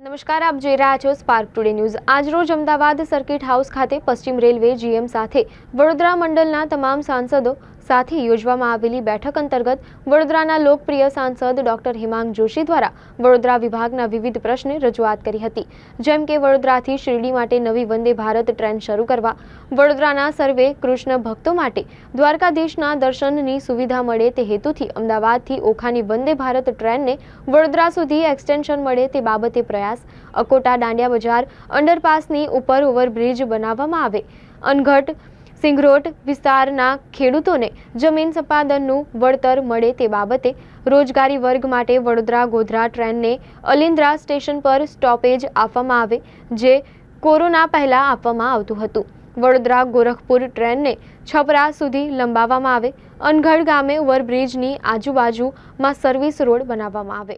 નમસ્કાર, આપ જોઈ રહ્યા છો સ્પાર્ક ટુડે ન્યૂઝ આજરોજ અમદાવાદ સર્કિટ હાઉસ ખાતે પશ્ચિમ રેલવે જીએમ સાથે વડોદરા મંડળના તમામ સાંસદો સાથે યોજવામાં આવેલી બેઠક અંતર્ગત વડોદરાના લોકપ્રિય સાંસદ ડોક્ટર હિમાંગ જોશી દ્વારા વડોદરા વિભાગના વિવિધ પ્રશ્ને રજૂઆત કરી હતી. જેમ કે વડોદરાથી શિરડી માટે નવી વંદે ભારત ટ્રેન શરૂ કરવા, વડોદરાના સર્વે કૃષ્ણ ભક્તો માટે દ્વારકાધીશના દર્શનની સુવિધા મળે તે હેતુથી અમદાવાદથી ઓખાની વંદે ભારત ટ્રેનને વડોદરા સુધી એક્સટેન્શન મળે તે બાબતે પ્રયાસ, અકોટા દાંડિયા બજાર અંડરપાસની ઉપર ઓવરબ્રિજ બનાવવામાં આવે. અનઘટ સિંગરોટ વિસ્તારના ખેડૂતોને જમીન સંપાદનનું વળતર મળે તે બાબતે રોજગારી વર્ગ માટે વડોદરા ગોધરા ટ્રેનને અલિન્દ્રા સ્ટેશન પર સ્ટોપેજ આપવામાં આવે, જે કોરોના પહેલાં આપવામાં આવતું હતું. વડોદરા ગોરખપુર ટ્રેનને છપરા સુધી લંબાવવામાં આવે. અનગઢ ગામે ઓવરબ્રિજની આજુબાજુમાં સર્વિસ રોડ બનાવવામાં આવે.